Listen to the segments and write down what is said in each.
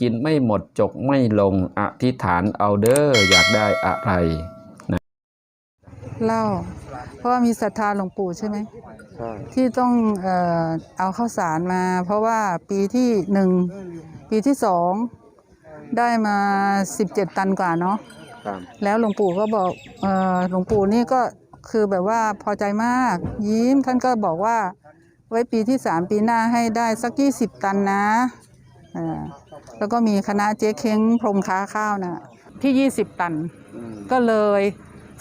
กินไม่หมดจกไม่ลงอธิษฐานเอาเด้ออยากได้อะไรเล่า เพราะว่ามีศรัทธาหลวงปู่ใช่ไหมใช่ที่ต้องเอ่อเอาข้าวสารมา เพราะว่าปีที่หนึ่งปีที่สองได้มา 17 ตันกว่าเนาะครับแล้วหลวงปู่ก็บอกเอ่อหลวงปู่นี่ก็คือแบบว่าพอใจมาก ยิ้มท่านก็บอกว่าไว้ปีที่สามปีหน้าให้ได้สัก20ตันนะเอ่อ แล้วก็มีคณะเจ๊เค้งพรหมค้าข้าวนะที่ 20 ตันอืมก็เลย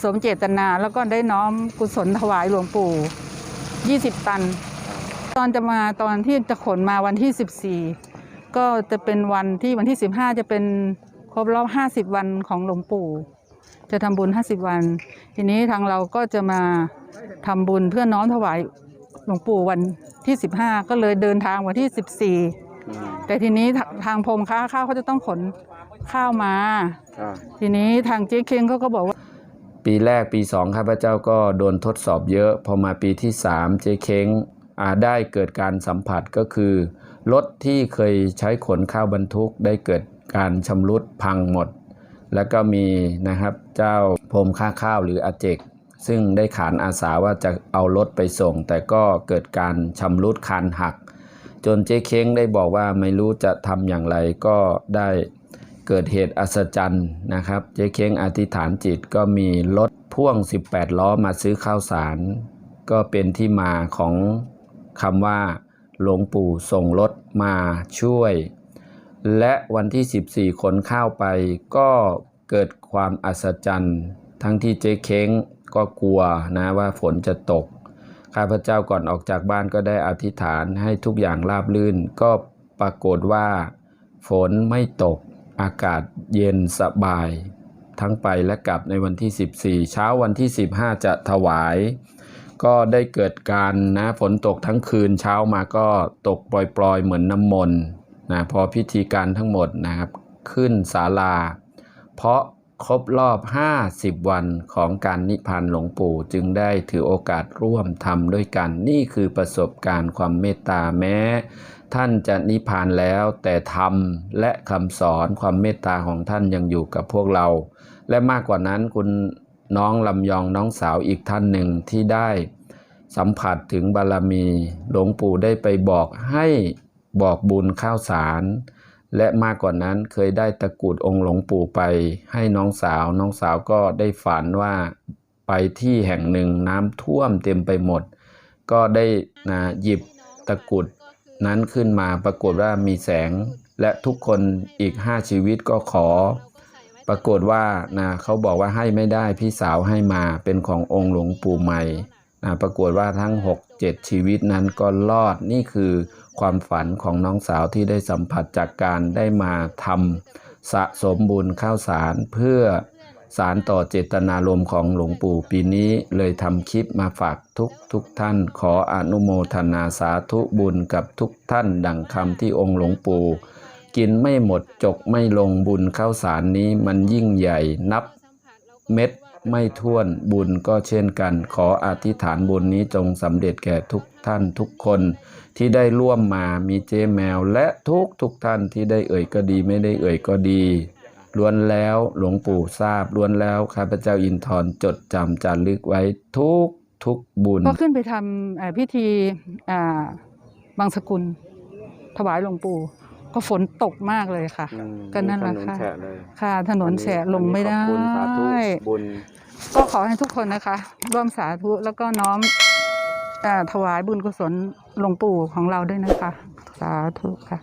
สมเจตนาแล้วก็ได้น้อมกุศลถวายหลวงปู่ 20 ตัน ตอนจะมาตอนที่จะขนมาวันที่ 14 ก็จะเป็นวันที่วันที่ 15 จะเป็นครบรอบ 50 วันของหลวงปู่ จะทำบุญ 50 วัน ทีนี้ทางเราก็จะมาทำบุญเพื่อน้อมถวายหลวงปู่วันที่ 15 ก็เลยเดินทางวันที่ 14อืม แต่ทีนี้ทาทางพรมค้าข้าวเขาจะต้องขนข้าวมาครับทีนี้ทางเจ๊เค้งเขาก็บอกว่า ปีแรกปีสองข้าพเจ้าก็โดนทดสอบเยอะ พอมาปีที่สามเจ๊เค้งอาได้เกิดการสัมผัสก็คือรถที่เคยใช้ขนข้าวบรรทุกได้เกิดการชำรุดพังหมด แล้วก็มีนะครับเจ้าพรมค่าข้าวหรืออาเจก ซึ่งได้ขานอาสาว่าจะเอารถไปส่ง แต่ก็เกิดการชำรุดคานหัก จนเจ๊เค้งได้บอกว่าไม่รู้จะทำอย่างไรก็ได้เกิดเหตุอัศจรรย์นะครับ เจ๊เค้งอธิษฐานจิตก็มีรถพ่วง 18 ล้อมาซื้อข้าวสาร ก็เป็นที่มาของคำว่า หลวงปู่ส่งรถมาช่วย และวันที่ 14 ขนข้าวไปก็เกิดความอัศจรรย์ ทั้งที่เจ๊เค้งก็กลัวนะว่าฝนจะตก ข้าพเจ้าก่อนออกจากบ้านก็ได้อธิษฐานให้ทุกอย่างราบรื่น ก็ปรากฏว่า ฝนไม่ตก อากาศเย็นสบาย ทั้งไปและกลับในวันที่ 14 เช้าวันที่ 15 จะถวาย ก็ได้เกิดการนะฝนตกทั้งคืนเช้ามาก็ตกปล่อยๆ เหมือนน้ำมนต์นะพอพิธีการทั้งหมดนะครับ ขึ้นศาลา เพราะ ครบรอบ 50 วันของการนิพพานหลวงปู่จึงได้ถือโอกาสร่วมทำด้วยกัน นี่คือประสบการณ์ความเมตตาแม้ ท่านจะนิพพานแล้วแต่ธรรมและคำสอนความเมตตาของท่านยังอยู่กับพวกเรา และมากกว่านั้นคุณน้องลำยองน้องสาวอีกท่านหนึ่งที่ได้สัมผัสถึงบารมี หลวงปู่ได้ไปบอกให้บอกบุญข้าวสาร และมากกว่านั้นเคยได้ตะกรุดองค์หลวงปู่ไป ให้น้องสาว น้องสาวก็ได้ฝันว่าไปที่แห่งหนึ่งน้ำท่วมเต็มไปหมด ก็ได้นะหยิบตะกุดนั้นขึ้นมาปรากฏว่ามีแสง และทุกคนอีกห้าชีวิตก็ขอ ปรากฏว่านะเขาบอกว่าให้ไม่ได้พี่สาวให้มาเป็นขององค์หลวงปู่ใหม่ นะปรากฏว่าทั้ง 6 7 ชีวิตนั้นก็รอดนี่คือความฝันของน้องสาวที่ได้สัมผัสจากการได้มาทำสะสมบุญข้าวสารเพื่อสารต่อเจตนารมณ์ของหลวงปู่ปีนี้เลยทำคลิปมาฝากทุกทุกท่าน ขออนุโมทนาสาธุบุญกับทุกท่าน ดังคำที่องค์หลวงปู่ กินไม่หมดจกไม่ลงบุญข้าวสารนี้มันยิ่งใหญ่นับเม็ด ไม่ท้วนบุญก็เช่นกัน ขออธิษฐานบุญนี้จงสำเร็จแก่ทุกท่านทุกคนที่ได้ร่วมมามีเจแมว และทุกทุกท่านที่ได้เอ่ยก็ดีไม่ได้เอ่ยก็ดีล้วนแล้วหลวงปู่ทราบล้วนแล้วข้าพเจ้าอินทร์จดจำจารึกไว้ทุกทุกบุญ ก็ขึ้นไปทำพิธีบางสกุลถวายหลวงปู่ ก็ฝนตกมากเลยค่ะ อืมก็นั่นแหละถค่ะแฉะเลยค่ะ ถนนแฉะลงไม่ได้ขอบคุณสาธุบุญ ก็ขอให้ทุกคนนะคะ ร่วมสาธุแล้วก็น้อมอาถวายบุญกุศลหลวงปู่ของเราด้วยนะคะ สาธุค่ะ